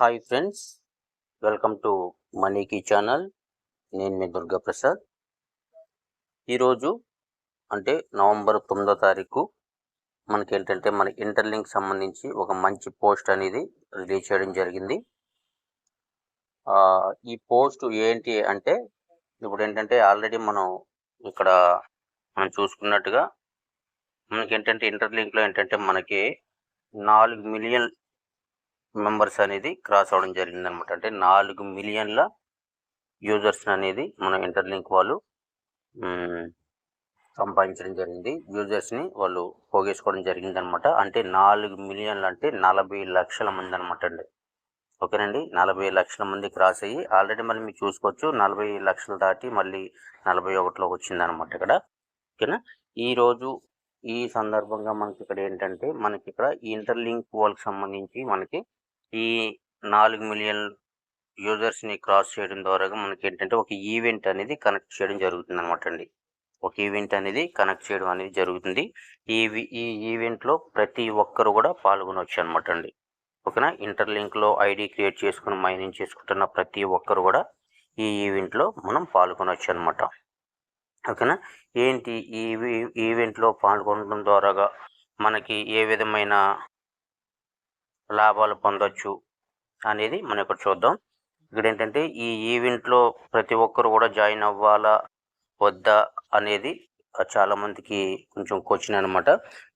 Hi friends welcome to మనీకి channel. నేను మీ దుర్గా ప్రసాద్. ఈరోజు అంటే నవంబర్ తొమ్మిదో తారీఖు మనకి ఏంటంటే మన ఇంటర్లింక్ సంబంధించి ఒక మంచి పోస్ట్ అనేది రిలీజ్ చేయడం జరిగింది. ఆ, ఈ పోస్ట్ ఏంటి అంటే ఇప్పుడు ఏంటంటే ఆల్రెడీ మనం ఇక్కడ మనం చూసుకున్నట్టుగా మనకి ఏంటంటే ఇంటర్లింక్లో ఏంటంటే మనకి నాలుగు మిలియన్ మెంబర్స్ అనేది క్రాస్ అవడం జరిగింది అనమాట అంటే నాలుగు మిలియన్ల యూజర్స్ అనేది మన ఇంటర్లింక్ వాళ్ళు సంపాదించడం జరిగింది. యూజర్స్ని వాళ్ళు పోగేసుకోవడం జరిగింది అనమాట అంటే నాలుగు మిలియన్లు అంటే నలభై లక్షల మంది అనమాట అండి. ఓకేనండి? నలభై లక్షల మంది క్రాస్ అయ్యి ఆల్రెడీ మళ్ళీ మీరు చూసుకోవచ్చు నలభై లక్షలు దాటి మళ్ళీ నలభై ఒకటిలోకి వచ్చింది అనమాట ఇక్కడ. ఓకేనా? ఈ రోజు ఈ సందర్భంగా మనకి ఇక్కడ ఏంటంటే మనకి ఇక్కడ ఈ ఇంటర్లింక్ వాళ్ళకి సంబంధించి మనకి ఈ నాలుగు మిలియన్ యూజర్స్ని క్రాస్ చేయడం ద్వారా మనకి ఏంటంటే ఒక ఈవెంట్ అనేది కనెక్ట్ చేయడం జరుగుతుంది అనమాట అండి. ఒక ఈవెంట్ అనేది కనెక్ట్ చేయడం అనేది జరుగుతుంది. ఈ ఈ ఈవెంట్లో ప్రతి ఒక్కరు కూడా పాల్గొనవచ్చు అనమాట అండి. ఓకేనా? ఇంటర్లింక్లో ఐడి క్రియేట్ చేసుకుని మైనింగ్ చేసుకుంటున్న ప్రతి ఒక్కరు కూడా ఈ ఈవెంట్లో మనం పాల్గొనవచ్చు అనమాట ఓకేనా? ఏంటి ఈ ఈవెంట్లో పాల్గొనడం ద్వారాగా మనకి ఏ విధమైన లాభాలు పొందొచ్చు అనేది మనం ఇక్కడ చూద్దాం. ఇక్కడ ఏంటంటే ఈ ఈవెంట్లో ప్రతి ఒక్కరు కూడా జాయిన్ అవ్వాలా? వద్దా? అనేది చాలా మందికి కొంచెం క్వశ్చన్ అనమాట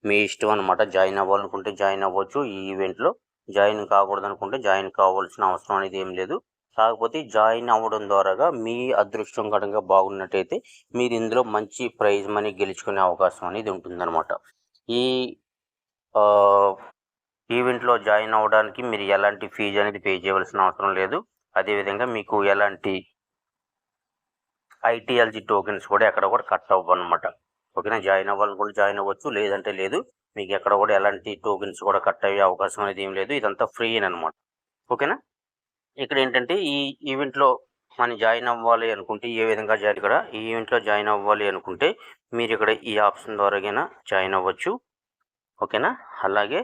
మీ ఇష్టం అనమాట జాయిన్ అవ్వాలనుకుంటే జాయిన్ అవ్వచ్చు. ఈ ఈవెంట్లో జాయిన్ కాకూడదు అనుకుంటే జాయిన్ కావాల్సిన అవసరం అనేది ఏం లేదు. కాకపోతే జాయిన్ అవ్వడం ద్వారాగా మీ అదృష్టం కనుక బాగున్నట్టయితే మీరు ఇందులో మంచి ప్రైజ్ మనీ గెలుచుకునే అవకాశం అనేది ఉంటుందన్నమాట. ఈ ఆ, ఈవెంట్లో జాయిన్ అవ్వడానికి మీరు ఎలాంటి ఫీజు అనేది పే చేయవలసిన అవసరం లేదు. అదేవిధంగా మీకు ఎలాంటి ఐటీఎల్జీ టోకెన్స్ కూడా ఎక్కడ కూడా కట్ అవ్వనమాట. ఓకేనా? జాయిన్ అవ్వాలనుకుంటే జాయిన్ అవ్వచ్చు లేదంటే లేదు. మీకు ఎక్కడ కూడా ఎలాంటి టోకెన్స్ కూడా కట్ అయ్యే అవకాశం అనేది ఏం లేదు. ఇదంతా ఫ్రీ అనమాట ఓకేనా? ఇక్కడ ఏంటంటే ఈ ఈవెంట్లో మనం జాయిన్ అవ్వాలి అనుకుంటే ఏ విధంగా జాయిన్ ఇక్కడ? ఈ ఈవెంట్లో జాయిన్ అవ్వాలి అనుకుంటే మీరు ఇక్కడ ఈ ఆప్షన్ ద్వారాగైనా జాయిన్ అవ్వచ్చు. ఓకేనా? అలాగే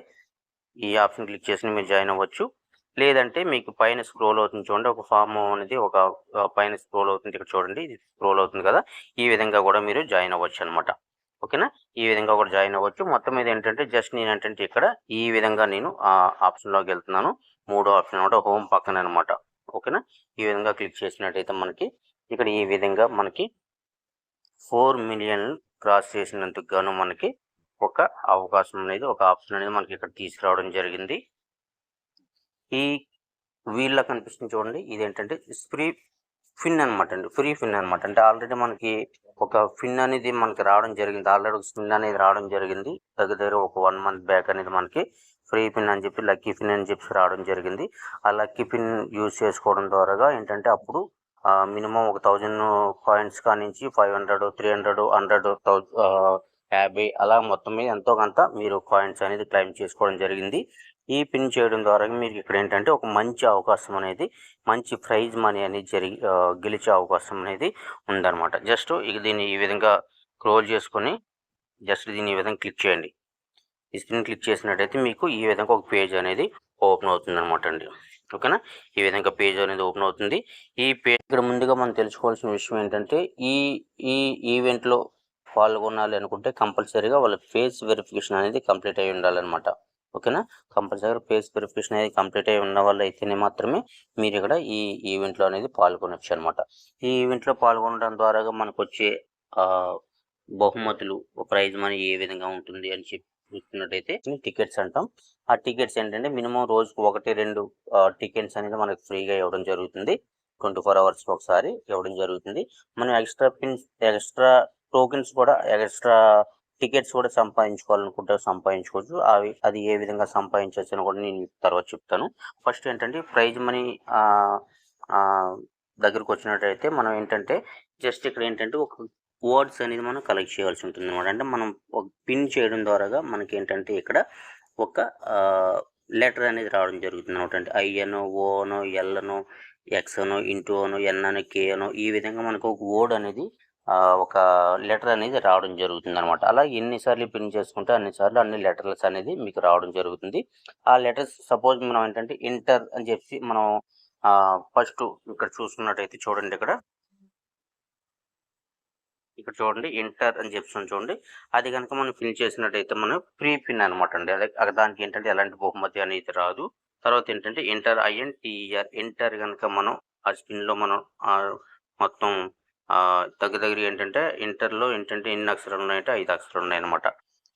ఈ ఆప్షన్ క్లిక్ చేసి మీరు జాయిన్ అవ్వచ్చు. లేదంటే మీకు పైన స్క్రోల్ అవుతుంది చూడండి. ఒక ఫామ్ అనేది ఒక పైన స్క్రోల్ అవుతుంది. ఇక్కడ చూడండి. ఇది స్క్రోల్ అవుతుంది కదా. ఈ విధంగా కూడా మీరు జాయిన్ అవ్వచ్చు అనమాట ఓకేనా? ఈ విధంగా కూడా జాయిన్ అవ్వచ్చు. మొత్తం మీద ఏంటంటే జస్ట్ నేను ఏంటంటే ఇక్కడ ఈ విధంగా నేను ఆ ఆప్షన్లోకి వెళ్తున్నాను. మూడో ఆప్షన్ అనమాట హోమ్ పక్కన అనమాట ఓకేనా? ఈ విధంగా క్లిక్ చేసినట్టయితే మనకి ఇక్కడ ఈ విధంగా మనకి ఫోర్ మిలియన్ క్రాస్ చేసినందుకు గాను మనకి ఒక అవకాశం అనేది ఒక ఆప్షన్ అనేది మనకి ఇక్కడ తీసుకురావడం జరిగింది. ఈ వీళ్ళ కనిపిస్తుంది చూడండి ఇదేంటంటే ఫ్రీ ఫిన్ అనమాట అండి ఫ్రీ ఫిన్ అనమాట అంటే ఆల్రెడీ మనకి ఒక ఫిన్ అనేది మనకి రావడం జరిగింది ఆల్రెడీ ఒక ఫిన్ అనేది రావడం జరిగింది. దగ్గర దగ్గర ఒక వన్ మంత్ బ్యాక్ అనేది మనకి ఫ్రీ పిన్ అని చెప్పి లక్కీ పిన్ అని చెప్పి రావడం జరిగింది. ఆ లక్కీ పిన్ యూజ్ చేసుకోవడం ద్వారా ఏంటంటే అప్పుడు మినిమం ఒక థౌజండ్ కాయిన్స్ కానించి five hundred three hundred hundred యాభై అలా మొత్తం మీద ఎంతో కొంత మీరు కాయిన్స్ అనేది క్లెయిమ్ చేసుకోవడం జరిగింది. ఈ పిన్ చేయడం ద్వారా మీకు ఇక్కడ ఏంటంటే ఒక మంచి అవకాశం అనేది మంచి ప్రైజ్ మనీ అనేది జరిగి గెలిచే అవకాశం అనేది ఉందన్నమాట. జస్ట్ ఇక దీన్ని ఈ విధంగా క్లోజ్ చేసుకొని జస్ట్ దీన్ని ఈ విధంగా క్లిక్ చేయండి. ఈ స్క్రీన్ క్లిక్ చేసినట్టయితే మీకు ఈ విధంగా ఒక పేజ్ అనేది ఓపెన్ అవుతుంది అనమాట అండి. ఓకేనా? ఈ విధంగా పేజ్ అనేది ఓపెన్ అవుతుంది. ఈ పేజ్ ఇక్కడ ముందుగా మనం తెలుసుకోవాల్సిన విషయం ఏంటంటే ఈ ఈ ఈవెంట్లో పాల్గొనాలి అనుకుంటే కంపల్సరీగా వాళ్ళ ఫేస్ వెరిఫికేషన్ అనేది కంప్లీట్ అయి ఉండాలన్నమాట. ఓకేనా? కంపల్సరీగా ఫేస్ వెరిఫికేషన్ అనేది కంప్లీట్ అయి ఉన్న వాళ్ళు అయితేనే మాత్రమే మీరు ఇక్కడ ఈ ఈవెంట్లో అనేది పాల్గొనొచ్చు అనమాట ఈ ఈవెంట్లో పాల్గొనడం ద్వారా మనకు వచ్చే ఆ, బహుమతులు ప్రైజ్ మనీ ఏ విధంగా ఉంటుంది అని చెప్పి చూస్తున్నట్టయితే టికెట్స్ అంటాం. ఆ టికెట్స్ ఏంటంటే మినిమం రోజుకు ఒకటి రెండు టికెట్స్ అనేది మనకు ఫ్రీగా ఇవ్వడం జరుగుతుంది. ట్వంటీ ఫోర్ అవర్స్ ఒకసారి ఇవ్వడం జరుగుతుంది. మనం ఎక్స్ట్రా పిన్స్ ఎక్స్ట్రా టోకెన్స్ కూడా ఎక్స్ట్రా టికెట్స్ కూడా సంపాదించుకోవాలనుకుంటే సంపాదించుకోవచ్చు. అవి అది ఏ విధంగా సంపాదించవచ్చు అని కూడా నేను తర్వాత చెప్తాను. ఫస్ట్ ఏంటంటే ప్రైజ్ మనీ దగ్గరకు వచ్చినట్టయితే మనం ఏంటంటే జస్ట్ ఇక్కడ ఏంటంటే ఒక వర్డ్స్ అనేది మనం కలెక్ట్ చేయాల్సి ఉంటుంది అనమాట అంటే మనం పిన్ చేయడం ద్వారాగా మనకి ఏంటంటే ఇక్కడ ఒక లెటర్ అనేది రావడం జరుగుతుంది అనమాట అంటే ఐ అనో ఓ ఎల్ అనో ఎక్స్ అనో ఇంటూ అనో ఎన్ అనో కే అనో ఈ విధంగా మనకు ఒక వర్డ్ అనేది ఒక లెటర్ అనేది రావడం జరుగుతుంది అనమాట అలా ఎన్నిసార్లు ప్రింట్ చేసుకుంటే అన్నిసార్లు అన్ని లెటర్స్ అనేది మీకు రావడం జరుగుతుంది. ఆ లెటర్స్ సపోజ్ మనం ఏంటంటే ఇంటర్ అని చెప్పి మనం ఫస్ట్ ఇక్కడ చూసుకున్నట్టయితే చూడండి ఇక్కడ. ఇక్కడ చూడండి ఇంటర్ అని చెప్తున్నాం చూడండి. అది కనుక మనం ఫిల్ చేసినట్టయితే మనం ప్రీ పిన్ అనమాట అండి. అదే దానికి ఏంటంటే ఎలాంటి బహుమతి అనేది రాదు. తర్వాత ఏంటంటే ఇంటర్ ఐఎన్టీఆర్ ఇంటర్ కనుక మనం ఆ స్పిన్లో మనం ఆ, మొత్తం దగ్గర దగ్గర ఏంటంటే ఇంటర్లో ఏంటంటే ఎన్ని అక్షరాలు ఉన్నాయంటే ఐదు అక్షరాలు ఉన్నాయన్నమాట.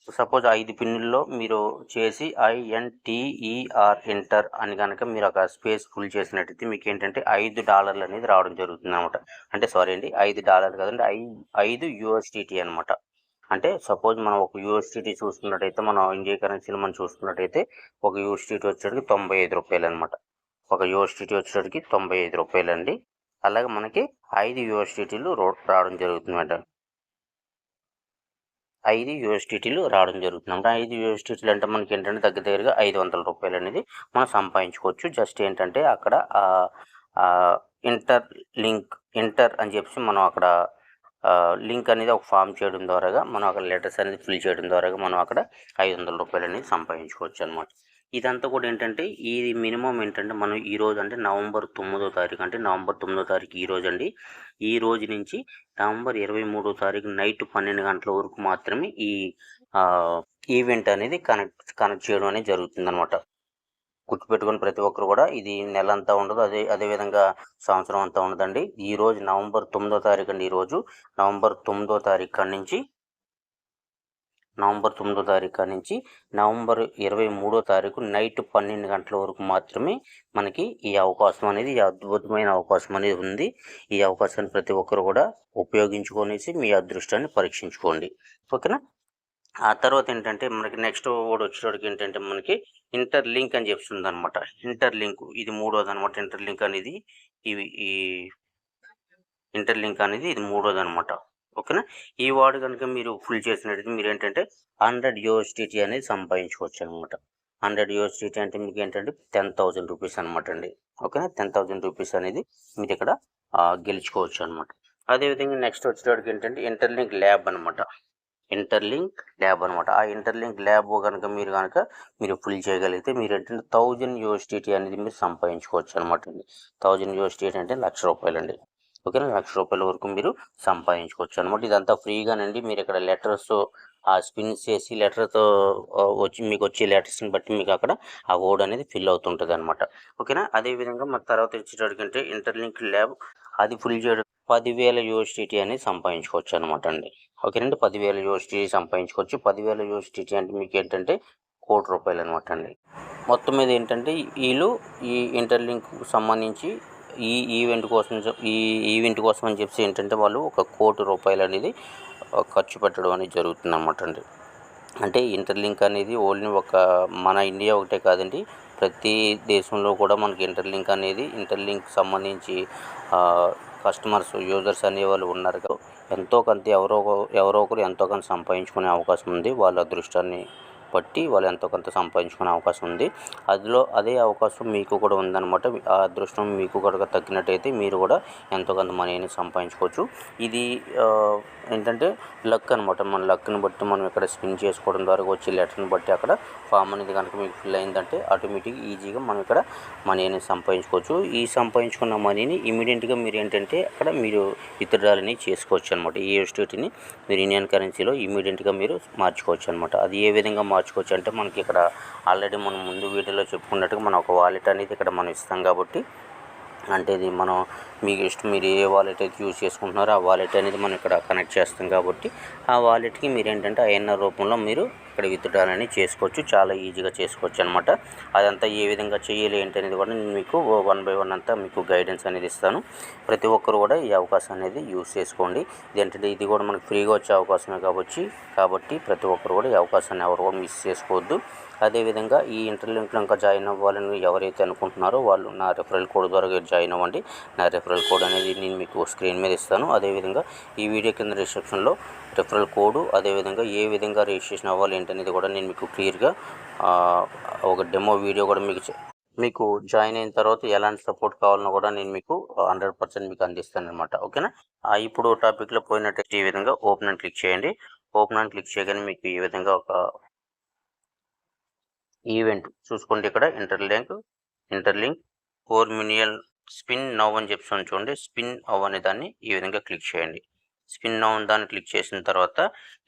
సపోజ్ ఐదు పిన్నుల్లో మీరు చేసి ఐఎన్టీఈఆర్ ఇంటర్ అని కనుక మీరు ఒక స్పేస్ ఫుల్ చేసినట్టయితే మీకు ఏంటంటే ఐదు డాలర్లు అనేది రావడం జరుగుతుంది అనమాట అంటే సారీ అండి ఐదు డాలర్లు కదండి ఐ ఐదు యూఎస్డిటీ అనమాట అంటే సపోజ్ మనం ఒక యూఎస్డిటీ చూసుకున్నట్టయితే మనం ఇండియా కరెన్సీలు మనం చూసుకున్నట్టయితే ఒక యూఎస్డిటీ వచ్చేటికి తొంభై ఐదు రూపాయలు అనమాట ఒక యూఎస్డిటీ వచ్చేటికి తొంభై ఐదు రూపాయలు అండి అలాగే మనకి ఐదు యూఎస్డిటీలు రావడం జరుగుతుంది మేడం. ఐదు యూఎస్డిటీలు రావడం జరుగుతుంది. అంటే ఐదు యూఎస్డిటీలు అంటే మనకి ఏంటంటే దగ్గర దగ్గరగా ఐదు వందల రూపాయలు అనేది మనం సంపాదించుకోవచ్చు. జస్ట్ ఏంటంటే అక్కడ ఇంటర్ లింక్ ఇంటర్ అని చెప్పి మనం అక్కడ లింక్ అనేది ఒక ఫామ్ చేయడం ద్వారా మనం అక్కడ లెటర్స్ అనేది ఫిల్ చేయడం ద్వారా మనం అక్కడ ఐదు వందల రూపాయలు అనేది సంపాదించుకోవచ్చు అనమాట ఇదంతా కూడా ఏంటంటే ఇది మినిమం ఏంటంటే మనం ఈ రోజు అంటే నవంబర్ తొమ్మిదో తారీఖు అంటే నవంబర్ తొమ్మిదో తారీఖు ఈ రోజు అండి. ఈ రోజు నుంచి నవంబర్ ఇరవై మూడో తారీఖు నైట్ పన్నెండు గంటల వరకు మాత్రమే ఈ ఈవెంట్ అనేది కనెక్ట్ కనెక్ట్ చేయడం అనేది జరుగుతుంది అనమాట గుర్తుపెట్టుకుని ప్రతి ఒక్కరు కూడా ఇది నెల అంతా ఉండదు. అదే అదే విధంగా సంవత్సరం అంతా ఉండదండి. ఈ రోజు నవంబర్ తొమ్మిదో తారీఖు అండి ఈ రోజు. నవంబర్ తొమ్మిదో తారీఖు నుంచి నవంబర్ తొమ్మిదో తారీఖు నుంచి నవంబర్ ఇరవై మూడో తారీఖు నైట్ పన్నెండు గంటల వరకు మాత్రమే మనకి ఈ అవకాశం అనేది ఈ అద్భుతమైన అవకాశం అనేది ఉంది. ఈ అవకాశాన్ని ప్రతి ఒక్కరు కూడా ఉపయోగించుకొనేసి మీ అదృష్టాన్ని పరీక్షించుకోండి. ఓకేనా? ఆ తర్వాత ఏంటంటే మనకి నెక్స్ట్ వర్డ్ వచ్చేటోడికి ఏంటంటే మనకి ఇంటర్ లింక్ అని చెప్తుంది అనమాట ఇంటర్ లింక్ ఇది మూడోది అనమాట ఇంటర్ లింక్ అనేది ఇవి ఈ ఇంటర్ లింక్ అనేది ఇది మూడోది అనమాట ఓకేనా? ఈ వార్డు కనుక మీరు ఫుల్ చేసినట్టయితే మీరు ఏంటంటే హండ్రెడ్ యూఎస్డిటీ అనేది సంపాదించుకోవచ్చు అనమాట హండ్రెడ్ యూఎస్డిటీ అంటే మీకు ఏంటంటే టెన్ థౌజండ్ రూపీస్ అనమాట అండి ఓకేనా? టెన్ థౌజండ్ రూపీస్ అనేది మీరు ఇక్కడ గెలుచుకోవచ్చు అనమాట అదేవిధంగా నెక్స్ట్ వచ్చేటప్పటికి ఏంటంటే ఇంటర్లింక్ ల్యాబ్ అనమాట. ఇంటర్లింక్ ల్యాబ్ అనమాట. ఆ ఇంటర్లింక్ ల్యాబ్ కనుక మీరు కనుక మీరు ఫుల్ చేయగలిగితే మీరు ఏంటంటే థౌజండ్ యూఎస్డిటీ అనేది మీరు సంపాదించుకోవచ్చు అనమాట అండి థౌజండ్ యూఎస్డిటీ అంటే లక్ష రూపాయలు అండి ఓకేనా? లక్ష రూపాయల వరకు మీరు సంపాదించుకోవచ్చు అనమాట ఇదంతా ఫ్రీగానండి. మీరు ఇక్కడ లెటర్స్ ఆ స్పిన్ చేసి లెటర్తో వచ్చి మీకు వచ్చే లెటర్స్ని బట్టి మీకు అక్కడ ఆ ఓడ్ అనేది ఫిల్ అవుతుంటుంది అనమాట ఓకేనా? అదేవిధంగా మన తర్వాత వచ్చేటప్పటికంటే ఇంటర్లింక్ ల్యాబ్ అది ఫుల్ చేయడం పదివేల యూఎస్డిటీ అనేది సంపాదించుకోవచ్చు అనమాట అండి. ఓకేనండి? పదివేల యూనివర్సిటీ సంపాదించుకోవచ్చు. పదివేల యూఎస్డిటీ అంటే మీకు ఏంటంటే కోటి రూపాయలు అనమాట అండి. మొత్తం మీద ఏంటంటే వీళ్ళు ఈ ఇంటర్లింక్ సంబంధించి ఈ ఈవెంట్ కోసం ఈ ఈవెంట్ కోసం అని చెప్పి ఏంటంటే వాళ్ళు ఒక కోటి రూపాయలు అనేది ఖర్చు పెట్టడం అనేది జరుగుతుంది అండి. అంటే ఇంటర్లింక్ అనేది ఓన్లీ ఒక మన ఇండియా ఒకటే కాదండి ప్రతి దేశంలో కూడా మనకి ఇంటర్లింక్ అనేది ఇంటర్లింక్ సంబంధించి కస్టమర్స్ యూజర్స్ అనే వాళ్ళు ఉన్నారు. కదా ఎంతో కొంత ఎవరో ఒక- ఎవరో ఒకరు ఎంతో కొంత సంపాదించుకునే అవకాశం ఉంది వాళ్ళ అదృష్టాన్ని బట్టి వాళ్ళు ఎంతో కొంత సంపాదించుకునే అవకాశం ఉంది. అందులో అదే అవకాశం మీకు కూడా ఉందన్నమాట. ఆ అదృష్టం మీకు కూడా తగ్గినట్టయితే మీరు కూడా ఎంతో కొంత మనీని సంపాదించుకోవచ్చు. ఇది ఏంటంటే లక్ అనమాట మన లక్ని బట్టి మనం ఇక్కడ స్పిన్ చేసుకోవడం ద్వారా వచ్చే లెటర్ని బట్టి అక్కడ ఫామ్ అనేది కనుక మీకు ఫిల్ అయిందంటే ఆటోమేటిక్ ఈజీగా మనం ఇక్కడ మనీని సంపాదించుకోవచ్చు. ఈ సంపాదించుకున్న మనీని ఇమీడియట్గా మీరు ఏంటంటే అక్కడ మీరు విత్డ్రాల్ అనేది చేసుకోవచ్చు అనమాట ఈ ఎస్టేట్ని మీరు ఇండియన్ కరెన్సీలో ఇమీడియట్గా మీరు మార్చుకోవచ్చు అనమాట అది ఏ విధంగా మార్చుకోవచ్చు. అంటే మనకి ఇక్కడ ఆల్రెడీ మనం ముందు వీడియోలో చెప్పుకున్నట్టుగా మనం ఒక వాలెట్ అనేది ఇక్కడ మనం ఇస్తాం కాబట్టి అంటే ఇది మనం మీకు ఇష్టం మీరు ఏ వాలెట్ అయితే యూజ్ చేసుకుంటున్నారో ఆ వాలెట్ అనేది మనం ఇక్కడ కనెక్ట్ చేస్తాం కాబట్టి ఆ వాలెట్కి మీరు ఏంటంటే ఐఎన్ఆర్ రూపంలో మీరు ఇక్కడ విత్డ్రాల్ అనేది చేసుకోవచ్చు. చాలా ఈజీగా చేసుకోవచ్చు అనమాట అదంతా ఏ విధంగా చేయాలి ఏంటి అనేది కూడా నేను మీకు వన్ బై వన్ అంతా మీకు గైడెన్స్ అనేది ఇస్తాను. ప్రతి ఒక్కరు కూడా ఈ అవకాశం అనేది యూజ్ చేసుకోండి. ఇదేంటంటే ఇది కూడా మనకు ఫ్రీగా వచ్చే అవకాశమే కాబట్టి కాబట్టి ప్రతి ఒక్కరు కూడా ఈ అవకాశాన్ని ఎవరు కూడా మిస్ చేసుకోవద్దు. అదేవిధంగా ఈ ఇంటర్లింక్లో ఇంకా జాయిన్ అవ్వాలని ఎవరైతే అనుకుంటున్నారో వాళ్ళు నా రెఫరల్ కోడ్ ద్వారా జాయిన్ అవ్వండి. నా రెఫరల్ కోడ్ అనేది నేను మీకు స్క్రీన్ మీద ఇస్తాను. అదేవిధంగా ఈ వీడియో కింద డిస్క్రిప్షన్లో రెఫరల్ కోడ్ అదేవిధంగా ఏ విధంగా రిజిస్ట్రేషన్ అవ్వాలి ఏంటనేది కూడా నేను మీకు క్లియర్గా ఒక డెమో వీడియో కూడా మీకు చే- మీకు జాయిన్ అయిన తర్వాత ఎలాంటి సపోర్ట్ కావాలన్నా కూడా నేను మీకు హండ్రెడ్ పర్సెంట్ మీకు అందిస్తాను అనమాట ఓకేనా ఇప్పుడు టాపిక్లో పోయినట్టయితే ఈ విధంగా ఓపెన్ అని క్లిక్ చేయండి. ఓపెన్ అండ్ క్లిక్ చేయగానే మీకు ఈ విధంగా ఒక ఈవెంట్ చూసుకోండి ఇక్కడ. Interlink Interlink for menial spin now అని చెప్పి చూడండి. స్పిన్ అవ్ అనే దాన్ని ఈ విధంగా క్లిక్ చేయండి. స్పిన్ నవ్ దాన్ని క్లిక్ చేసిన తర్వాత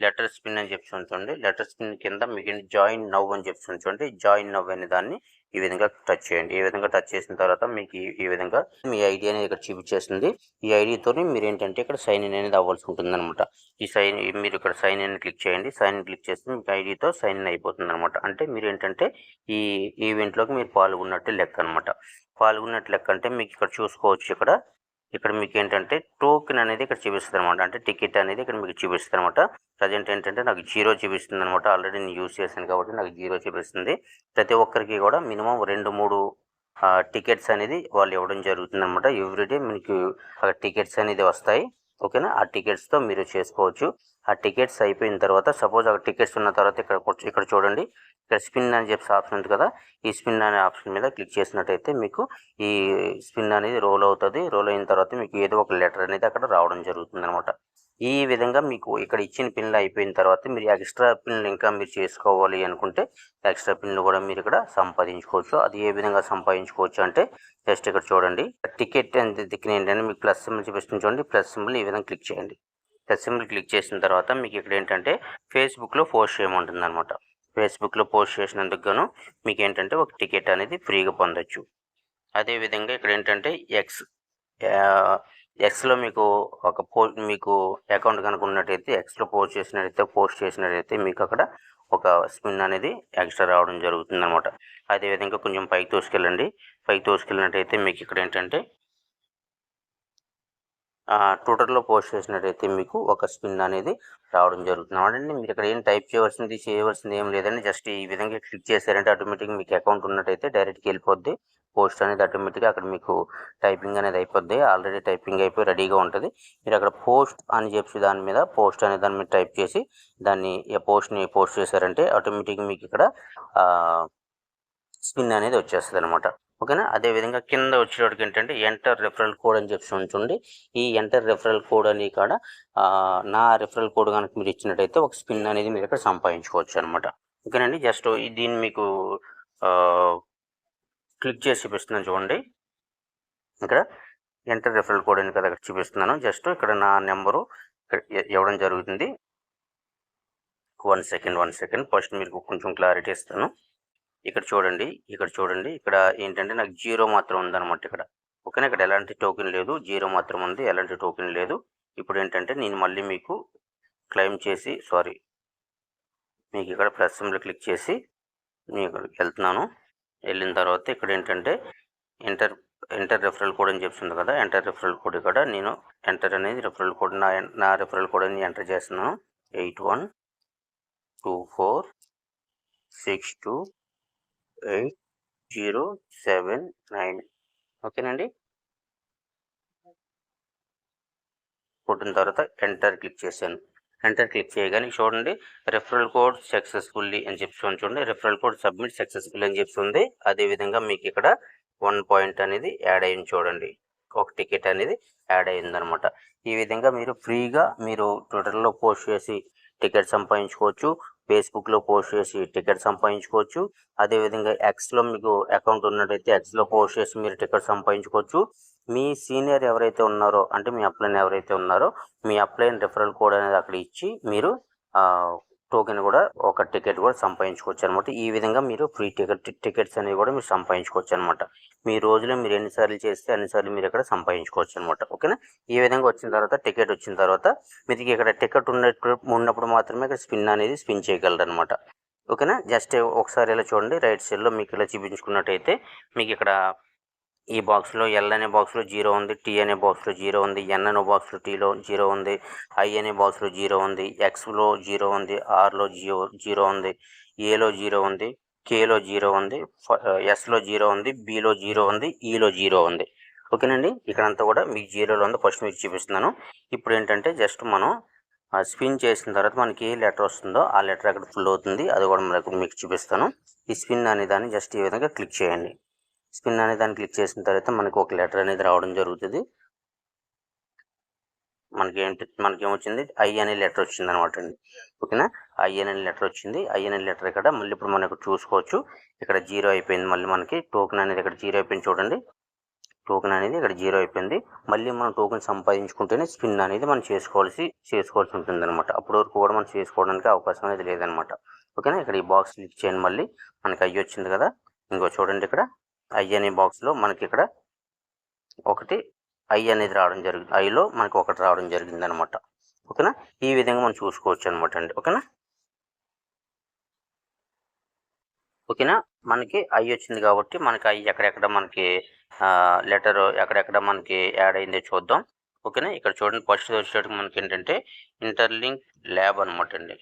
లెటర్ స్పిన్ అని చెప్పి చూడండి. లెటర్ స్పిన్ కింద మీకు జాయిన్ నవ్ అని చెప్పి చూడండి. జాయిన్ నవ్ అనే దాన్ని ఈ విధంగా టచ్ చేయండి. ఈ విధంగా టచ్ చేసిన తర్వాత మీకు ఈ- విధంగా మీ ఐడి అనేది ఇక్కడ చూపించేస్తుంది. ఈ ఐడితో మీరు ఏంటంటే ఇక్కడ సైన్ ఇన్ అనేది అవ్వాల్సి ఉంటుంది అనమాట ఈ సైన్ మీరు ఇక్కడ సైన్ ఇన్ క్లిక్ చేయండి. సైన్ ఇన్ క్లిక్ చేస్తే మీకు ఐడితో సైన్ ఇన్ అయిపోతుంది అనమాట అంటే మీరు ఏంటంటే ఈ ఈవెంట్లోకి మీరు పాల్గొన్నట్టు లెక్క అనమాట పాల్గొన్నట్టు లెక్క అంటే మీకు ఇక్కడ చూసుకోవచ్చు ఇక్కడ. ఇక్కడ మీకు ఏంటంటే టోకెన్ అనేది ఇక్కడ చూపిస్తుంది అనమాట అంటే టికెట్ అనేది ఇక్కడ మీకు చూపిస్తుంది అనమాట ప్రజెంట్ ఏంటంటే నాకు జీరో చూపిస్తుంది అనమాట ఆల్రెడీ నేను యూజ్ చేశాను కాబట్టి నాకు జీరో చూపిస్తుంది. ప్రతి ఒక్కరికి కూడా మినిమం రెండు మూడు టికెట్స్ అనేది వాళ్ళు ఇవ్వడం జరుగుతుంది అనమాట ఎవ్రీడే మీకు అక్కడ టికెట్స్ అనేది వస్తాయి. ఓకేనా? ఆ టికెట్స్తో మీరు చేసుకోవచ్చు. ఆ టికెట్స్ అయిపోయిన తర్వాత సపోజ్ అక్కడ టికెట్స్ ఉన్న తర్వాత ఇక్కడ ఇక్కడ చూడండి. ఇక్కడ స్పిన్ అని చెప్పి ఆప్షన్ ఉంది కదా. ఈ స్పిన్ అనే ఆప్షన్ మీద క్లిక్ చేసినట్టయితే మీకు ఈ స్పిన్ అనేది రోల్ అవుతుంది. రోల్ అయిన తర్వాత మీకు ఏదో ఒక లెటర్ అనేది అక్కడ రావడం జరుగుతుంది అనమాట ఈ విధంగా మీకు ఇక్కడ ఇచ్చిన పిన్లు అయిపోయిన తర్వాత మీరు ఎక్స్ట్రా పిన్లు ఇంకా మీరు చేసుకోవాలి అనుకుంటే ఎక్స్ట్రా పిన్లు కూడా మీరు ఇక్కడ సంపాదించుకోవచ్చు. అది ఏ విధంగా సంపాదించుకోవచ్చు అంటే జస్ట్ ఇక్కడ చూడండి. టికెట్ దిక్కున ఏంటంటే మీకు ప్లస్ సింబల్ చూపిస్తుంది చూడండి. ప్లస్ సింబల్ ఈ విధంగా క్లిక్ చేయండి. ప్లస్ సింబల్ క్లిక్ చేసిన తర్వాత మీకు ఇక్కడ ఏంటంటే ఫేస్బుక్లో పోస్ట్ చేయమంటుంది అనమాట ఫేస్బుక్లో పోస్ట్ చేసినందుకు గాను మీకు ఏంటంటే ఒక టికెట్ అనేది ఫ్రీగా పొందొచ్చు. అదేవిధంగా ఇక్కడ ఏంటంటే ఎక్స్ ఎక్స్లో మీకు ఒక పో మీకు అకౌంట్ కనుక ఉన్నట్టయితే ఎక్స్లో పోస్ట్ చేసినట్టయితే పోస్ట్ చేసినట్టయితే మీకు అక్కడ ఒక స్పిన్ అనేది ఎక్స్ట్రా రావడం జరుగుతుంది అనమాట అదేవిధంగా కొంచెం పైకి తోసుకెళ్ళండి. పైకి తోసుకెళ్ళినట్టయితే మీకు ఇక్కడ ఏంటంటే ట్విట్టర్లో పోస్ట్ చేసినట్టయితే మీకు ఒక స్పిన్ అనేది రావడం జరుగుతుంది. అంటే మీరు ఇక్కడ ఏం టైప్ చేయవలసింది చేయవలసింది ఏం లేదండి. జస్ట్ ఈ విధంగా క్లిక్ చేశారంటే ఆటోమేటిక్గా మీకు అకౌంట్ ఉన్నట్టయితే డైరెక్ట్గా వెళ్ళిపోద్ది. పోస్ట్ అనేది ఆటోమేటిక్గా అక్కడ మీకు టైపింగ్ అనేది అయిపోద్ది. ఆల్రెడీ టైపింగ్ అయిపోయి రెడీగా ఉంటుంది. మీరు అక్కడ పోస్ట్ అని చెప్పి దాని మీద పోస్ట్ అనే దాని మీద టైప్ చేసి దాన్ని పోస్ట్ని పోస్ట్ చేశారంటే ఆటోమేటిక్గా మీకు ఇక్కడ స్పిన్ అనేది వచ్చేస్తుంది అనమాట ఓకేనా? అదేవిధంగా కింద వచ్చేటప్పటికి ఏంటంటే ఎంటర్ రెఫరల్ కోడ్ అని చెప్పి ఉంచండి ఈ ఎంటర్ రెఫరల్ కోడ్ అని కాడ నా రెఫరల్ కోడ్ కనుక మీరు ఇచ్చినట్టయితే ఒక స్పిన్ అనేది మీరు ఇక్కడ సంపాదించుకోవచ్చు అనమాట ఓకేనండి? జస్ట్ దీన్ని మీకు క్లిక్ చేసి చూపిస్తున్నాను చూడండి. ఇక్కడ ఎంటర్ రెఫరల్ కోడ్ అని కదా ఇక్కడ చూపిస్తున్నాను. జస్ట్ ఇక్కడ నా నెంబరు ఇక్కడ ఇవ్వడం జరుగుతుంది. One second one second. First మీకు కొంచెం క్లారిటీ ఇస్తాను. ఇక్కడ చూడండి ఇక్కడ చూడండి. ఇక్కడ ఏంటంటే నాకు జీరో మాత్రం ఉందన్నమాట ఇక్కడ. ఓకేనా? ఇక్కడ ఎలాంటి టోకెన్ లేదు. జీరో మాత్రం ఉంది. ఎలాంటి టోకెన్ లేదు. ఇప్పుడు ఏంటంటే నేను మళ్ళీ మీకు క్లెయిమ్ చేసి సారీ మీకు ఇక్కడ ప్లస్ సింబల్ క్లిక్ చేసి మీకు ఇక్కడికి వెళ్తున్నాను. వెళ్ళిన తర్వాత ఇక్కడ ఏంటంటే ఎంటర్ ఎంటర్ రెఫరల్ కోడ్ అని చెప్తుంది కదా? ఎంటర్ రెఫరల్ కోడ్ ఇక్కడ నేను ఎంటర్ అనేది రెఫరల్ కోడ్ నా నా రెఫరల్ కోడ్ అని ఎంటర్ చేస్తున్నాను. Eight one two four six two eight zero seven nine ఓకేనండి? కొట్టిన తర్వాత ఎంటర్ క్లిక్ చేశాను. ఎంటర్ క్లిక్ చేయగానే చూడండి రెఫరల్ కోడ్ సక్సెస్ఫుల్లీ అని చెప్పి చూడండి రెఫరల్ కోడ్ సబ్మిట్ సక్సెస్ఫుల్ అని చెప్తుంది అదేవిధంగా మీకు ఇక్కడ వన్ పాయింట్ అనేది యాడ్ అయింది చూడండి. ఒక టికెట్ అనేది యాడ్ అయిందనమాట ఈ విధంగా మీరు ఫ్రీగా మీరు ట్విట్టర్లో పోస్ట్ చేసి టికెట్ సంపాదించుకోవచ్చు. ఫేస్బుక్లో పోస్ట్ చేసి టికెట్ సంపాదించుకోవచ్చు. అదేవిధంగా ఎక్స్లో మీకు అకౌంట్ ఉన్నట్టయితే ఎక్స్లో పోస్ట్ చేసి మీరు టికెట్ సంపాదించుకోవచ్చు. మీ సీనియర్ ఎవరైతే ఉన్నారో అంటే మీ అప్లైన్ ఎవరైతే ఉన్నారో మీ అప్లైన్ రిఫరల్ కోడ్ అనేది అక్కడ ఇచ్చి మీరు టోకెన్ కూడా ఒక టికెట్ కూడా సంపాదించుకోవచ్చు అనమాట ఈ విధంగా మీరు ఫ్రీ టికెట్ టికెట్స్ అనేవి కూడా మీరు సంపాదించుకోవచ్చు అనమాట మీ రోజులో మీరు ఎన్నిసార్లు చేస్తే అన్నిసార్లు మీరు ఇక్కడ సంపాదించుకోవచ్చు అనమాట ఓకేనా? ఈ విధంగా వచ్చిన తర్వాత టికెట్ వచ్చిన తర్వాత మీకు ఇక్కడ టికెట్ ఉన్నట్టు ఉన్నప్పుడు మాత్రమే ఇక్కడ స్పిన్ అనేది స్పిన్ చేయగలరు అనమాట ఓకేనా? జస్ట్ ఒకసారి ఇలా చూడండి. రైట్ సైడ్లో మీకు ఇలా చూపించుకున్నట్టయితే మీకు ఇక్కడ ఈ బాక్స్లో ఎల్ అనే బాక్స్లో జీరో ఉంది టీ అనే బాక్స్లో జీరో ఉంది ఎన్ అనే బాక్స్లో టీలో జీరో ఉంది ఐ అనే బాక్స్లో జీరో ఉంది ఎక్స్లో జీరో ఉంది ఆర్లో జీరో జీరో ఉంది ఏలో జీరో ఉంది కేలో జీరో ఉంది ఎస్లో జీరో ఉంది బిలో జీరో ఉంది ఈలో జీరో ఉంది ఓకేనండి ఇక్కడంతా కూడా మీకు జీరోలో ఉంది ఫస్ట్ మీకు చూపిస్తున్నాను ఇప్పుడు ఏంటంటే జస్ట్ మనం స్పిన్ చేసిన తర్వాత మనకి ఏ లెటర్ వస్తుందో ఆ లెటర్ అక్కడ ఫుల్ అవుతుంది అది కూడా మనకు మీకు చూపిస్తాను ఈ స్పిన్ అనే దాన్ని జస్ట్ ఈ విధంగా క్లిక్ చేయండి స్పిన్ అనే దాన్ని క్లిక్ చేసిన తర్వాత మనకి ఒక లెటర్ అనేది రావడం జరుగుతుంది. మనకి ఏంటి మనకి ఏమొచ్చింది ఐ అనే లెటర్ వచ్చింది అనమాట అండి. ఓకేనా? ఐ అనే లెటర్ వచ్చింది. ఐ అనే లెటర్ ఇక్కడ మళ్ళీ ఇప్పుడు మనకు చూసుకోవచ్చు. ఇక్కడ జీరో అయిపోయింది మళ్ళీ మనకి. టోకెన్ అనేది ఇక్కడ జీరో అయిపోయింది చూడండి. టోకెన్ అనేది ఇక్కడ జీరో అయిపోయింది. మళ్ళీ మనం టోకెన్ సంపాదించుకుంటేనే స్పిన్ అనేది మనం చేసుకోవాల్సి చేసుకోవాల్సి ఉంటుంది అనమాట అప్పటి వరకు కూడా మనం చేసుకోవడానికి అవకాశం అనేది లేదనమాట. ఓకేనా? ఇక్కడ ఈ బాక్స్ క్లిక్ చేయండి మళ్ళీ. మనకి అయ్యి వచ్చింది కదా. ఇంకో చూడండి ఇక్కడ. ఐ అనే బాక్స్లో మనకి ఇక్కడ ఒకటి ఐ అనేది రావడం జరిగింది ఐలో మనకి ఒకటి రావడం జరిగింది అనమాట ఓకేనా? ఈ విధంగా మనం చూసుకోవచ్చు అనమాట అండి. ఓకేనా? ఓకేనా? మనకి ఐ వచ్చింది కాబట్టి మనకి ఐ ఎక్కడెక్కడ మనకి లెటర్ ఎక్కడెక్కడ మనకి యాడ్ అయిందో చూద్దాం. ఓకేనా? ఇక్కడ చూడండి ఫస్ట్ వచ్చేటప్పుడు మనకి ఏంటంటే ఇంటర్లింక్ ల్యాబ్ అనమాట అండి.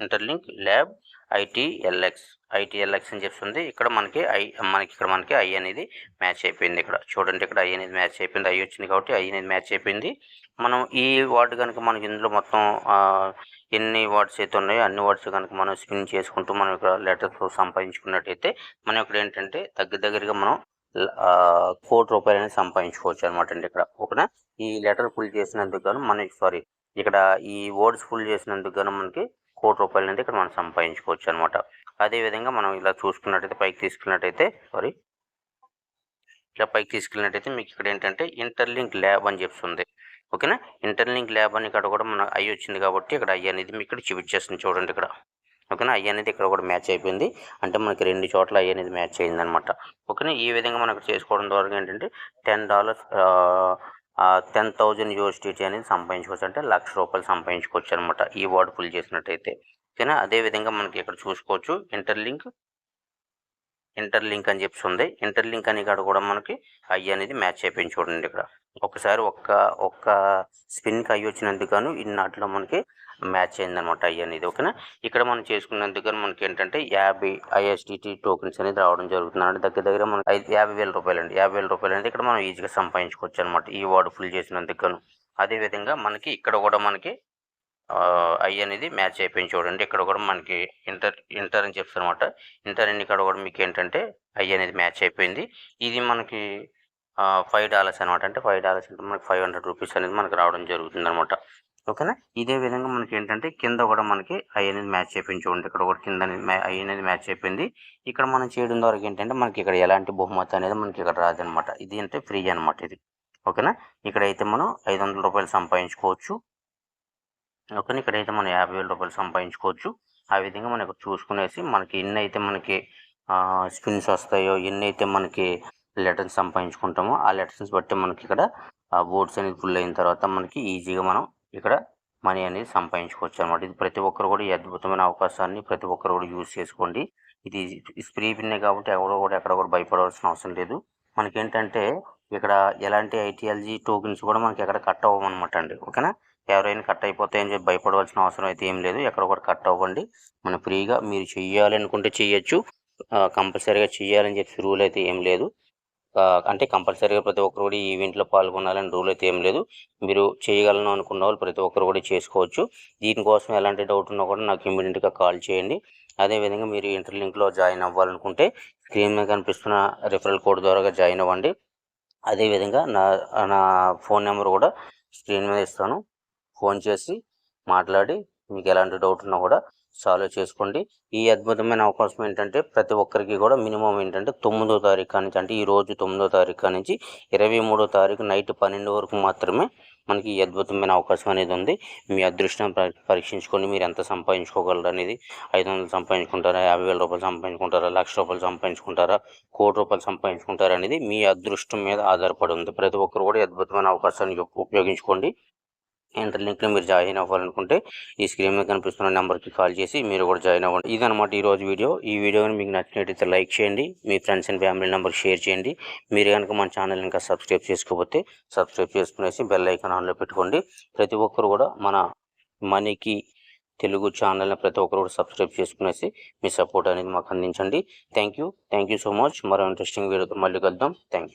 ఇంటర్లింక్ ల్యాబ్ ఐటీఎల్ఎక్స్ ఐటీఎల్ఎక్స్ అని చెప్తుంది. ఇక్కడ మనకి ఐ మనకి ఇక్కడ మనకి ఐ అనేది మ్యాచ్ అయిపోయింది ఇక్కడ. చూడండి ఇక్కడ ఐ అనేది మ్యాచ్ అయిపోయింది. ఐ వచ్చింది కాబట్టి ఐ అనేది మ్యాచ్ అయిపోయింది. మనం ఈ వార్డ్ కనుక మనకి ఇందులో మొత్తం ఎన్ని వార్డ్స్ అయితే ఉన్నాయో అన్ని వార్డ్స్ కనుక మనం స్పిన్ చేసుకుంటూ మనం ఇక్కడ లెటర్స్ సంపాదించుకున్నట్టయితే మనం ఇక్కడ ఏంటంటే దగ్గర దగ్గరగా మనం కోటి రూపాయలు అనేది సంపాదించుకోవచ్చు అనమాట అండి ఇక్కడ. ఓకేనా? ఈ లెటర్ ఫుల్ చేసినందుకు గాను మనకి సారీ ఇక్కడ ఈ వర్డ్స్ ఫుల్ చేసినందుకు గాను మనకి కోటి రూపాయలు అనేది ఇక్కడ మనం సంపాదించుకోవచ్చు అనమాట అదేవిధంగా మనం ఇలా చూసుకున్నట్టయితే పైకి తీసుకున్నట్టయితే సారీ ఇలా పైకి తీసుకెళ్ళినట్టయితే మీకు ఇక్కడ ఏంటంటే ఇంటర్లింక్ ల్యాబ్ అని చెప్తుంది. ఓకేనా? ఇంటర్లింక్ ల్యాబ్ అని ఇక్కడ కూడా మన ఐ వచ్చింది కాబట్టి ఇక్కడ ఐ అనేది మీకు ఇక్కడ చూపించేస్తుంది చూడండి ఇక్కడ. ఓకేనా? ఐ అనేది ఇక్కడ కూడా మ్యాచ్ అయిపోయింది. అంటే మనకి రెండు చోట్ల ఐ అనేది మ్యాచ్ అయింది ఓకేనా? ఈ విధంగా మనకు చేసుకోవడం ద్వారా ఏంటంటే ten dollars ten thousand USDT అనేది సంపాదించుకోవచ్చు అంటే లక్ష రూపాయలు సంపాదించుకోవచ్చు అనమాట ఈ వార్డు ఫుల్ చేసినట్టయితే. ఓకేనా? అదేవిధంగా మనకి ఇక్కడ చూసుకోవచ్చు ఇంటర్లింక్ ఇంటర్లింక్ అని చెప్పి ఉంది. ఇంటర్లింక్ అని ఇక్కడ కూడా మనకి ఐ అనేది మ్యాచ్ అయిపోయింది చూడండి ఇక్కడ. ఒకసారి ఒక్క ఒక్క స్పిన్కి ఐ వచ్చినందుకు గాను ఇన్నాటిలో మనకి మ్యాచ్ అయింది అనమాట ఐ అనేది ఓకేనా? ఇక్కడ మనం చేసుకున్నందుకు దగ్గర మనకి ఏంటంటే యాభై ఐఎస్డిటి టోకెన్స్ అనేది రావడం జరుగుతుంది అంటే దగ్గర దగ్గర మనం ఐదు యాభై వేల రూపాయలు అండి యాభై వేల రూపాయలు అనేది ఇక్కడ మనం ఈజీగా సంపాదించుకోవచ్చు అనమాట ఈ వార్డు ఫుల్ చేసినందుకు గాను అదేవిధంగా మనకి ఇక్కడ కూడా మనకి ఐ అనేది మ్యాచ్ అయిపోయింది చూడండి. ఇక్కడ కూడా మనకి ఇంటర్ ఇంటర్ అని చెప్తారు అనమాట ఇంటర్ అని ఇక్కడ కూడా మీకు ఏంటంటే ఐ అనేది మ్యాచ్ అయిపోయింది. ఇది మనకి ఫైవ్ డాలర్స్ అనమాట అంటే ఫైవ్ డాలర్స్ అంటే మనకి ఫైవ్ హండ్రెడ్ రూపీస్ అనేది మనకి రావడం జరుగుతుంది అనమాట ఓకేనా? ఇదే విధంగా మనకి ఏంటంటే కింద కూడా మనకి ఐ అనేది మ్యాచ్ అయిపోయింది చూడండి. ఇక్కడ కూడా కింద అనేది ఐ అనేది మ్యాచ్ అయిపోయింది. ఇక్కడ మనం చేయడం ద్వారా ఏంటంటే మనకి ఇక్కడ ఎలాంటి బహుమతి అనేది మనకి ఇక్కడ రాదనమాట. ఇది అంటే ఫ్రీ అనమాట ఇది. ఓకేనా? ఇక్కడైతే మనం ఐదు వందల రూపాయలు సంపాదించుకోవచ్చు. ఓకేనా? ఇక్కడైతే మనం యాభై వేల రూపాయలు సంపాదించుకోవచ్చు. ఆ విధంగా మనం ఇక్కడ చూసుకునేసి మనకి ఎన్ని అయితే మనకి స్పిన్స్ వస్తాయో ఎన్ని అయితే మనకి లెటర్స్ సంపాదించుకుంటామో ఆ లెటర్స్ బట్టి మనకి ఇక్కడ బోర్డ్స్ అనేది ఫుల్ అయిన తర్వాత మనకి ఈజీగా మనం ఇక్కడ మనీ అనేది సంపాదించుకోవచ్చు అనమాట ఇది ప్రతి ఒక్కరు కూడా ఈ అద్భుతమైన అవకాశాన్ని ప్రతి ఒక్కరు కూడా యూజ్ చేసుకోండి. ఇది స్ప్రీ పిన్నే కాబట్టి ఎవరు కూడా ఎక్కడ కూడా భయపడవలసిన అవసరం లేదు. మనకేంటంటే ఇక్కడ ఎలాంటి ఐటీఎల్జీ టోకెన్స్ కూడా మనకి ఎక్కడ కట్ అవ్వమన్నమాట అండి. ఓకేనా? ఎవరైనా కట్ అయిపోతాయని చెప్పి భయపడవలసిన అవసరం అయితే ఏం లేదు. ఎక్కడ కూడా కట్ అవ్వండి. మనం ఫ్రీగా మీరు చెయ్యాలనుకుంటే చెయ్యొచ్చు. కంపల్సరీగా చెయ్యాలని చెప్పి రూల్ అయితే ఏం లేదు. అంటే కంపల్సరీగా ప్రతి ఒక్కరు కూడా ఈ ఈవెంట్లో పాల్గొనాలని రూల్ అయితే ఏం లేదు. మీరు చేయగలను అనుకున్న వాళ్ళు ప్రతి ఒక్కరు కూడా చేసుకోవచ్చు. దీనికోసం ఎలాంటి డౌట్ ఉన్నా కూడా నాకు ఇమీడియట్గా కాల్ చేయండి. అదేవిధంగా మీరు ఇంటర్లింక్లో జాయిన్ అవ్వాలనుకుంటే స్క్రీన్ మీద కనిపిస్తున్న రిఫరల్ కోడ్ ద్వారా జాయిన్ అవ్వండి. అదేవిధంగా నా నా ఫోన్ నెంబర్ కూడా స్క్రీన్ మీద ఇస్తాను. ఫోన్ చేసి మాట్లాడి మీకు ఎలాంటి డౌట్ ఉన్నా కూడా సాల్వ్ చేసుకోండి. ఈ అద్భుతమైన అవకాశం ఏంటంటే ప్రతి ఒక్కరికి కూడా మినిమం ఏంటంటే తొమ్మిదో తారీఖు నుంచి అంటే ఈ రోజు తొమ్మిదో తారీఖు నుంచి ఇరవై మూడో తారీఖు నైట్ పన్నెండు వరకు మాత్రమే మనకి ఈ అద్భుతమైన అవకాశం అనేది ఉంది. మీ అదృష్టం పరీక్షించుకొని మీరు ఎంత సంపాదించుకోగలరు అనేది ఐదు వందలు సంపాదించుకుంటారా యాభై వేల రూపాయలు సంపాదించుకుంటారా లక్ష రూపాయలు సంపాదించుకుంటారా కోటి రూపాయలు సంపాదించుకుంటారా అనేది మీ అదృష్టం మీద ఆధారపడి ఉంది. ప్రతి ఒక్కరు కూడా అద్భుతమైన అవకాశాన్ని ఉపయోగించుకోండి. ఇంటర్లింక్లో మీరు జాయిన్ అవ్వాలనుకుంటే ఈ స్క్రీన్ మీద కనిపిస్తున్న నెంబర్కి కాల్ చేసి మీరు కూడా జాయిన్ అవ్వండి. ఇదనమాట ఈరోజు వీడియో. ఈ వీడియో మీకు నచ్చినట్టయితే లైక్ చేయండి. మీ friends and family number share చేయండి. మీరు కనుక మన ఛానల్ ఇంకా సబ్స్క్రైబ్ చేసుకోకపోతే సబ్స్క్రైబ్ చేసుకునేసి బెల్ ఐకాన్ ఆన్లో పెట్టుకోండి. ప్రతి ఒక్కరు కూడా మన మనీకి తెలుగు ఛానల్ని ప్రతి ఒక్కరు కూడా సబ్స్క్రైబ్ చేసుకునేసి మీ సపోర్ట్ అనేది మాకు అందించండి. Thank you thank you so much. మరో ఇంట్రెస్టింగ్ వీడియోతో మళ్ళీ కలుద్దాం. Thank you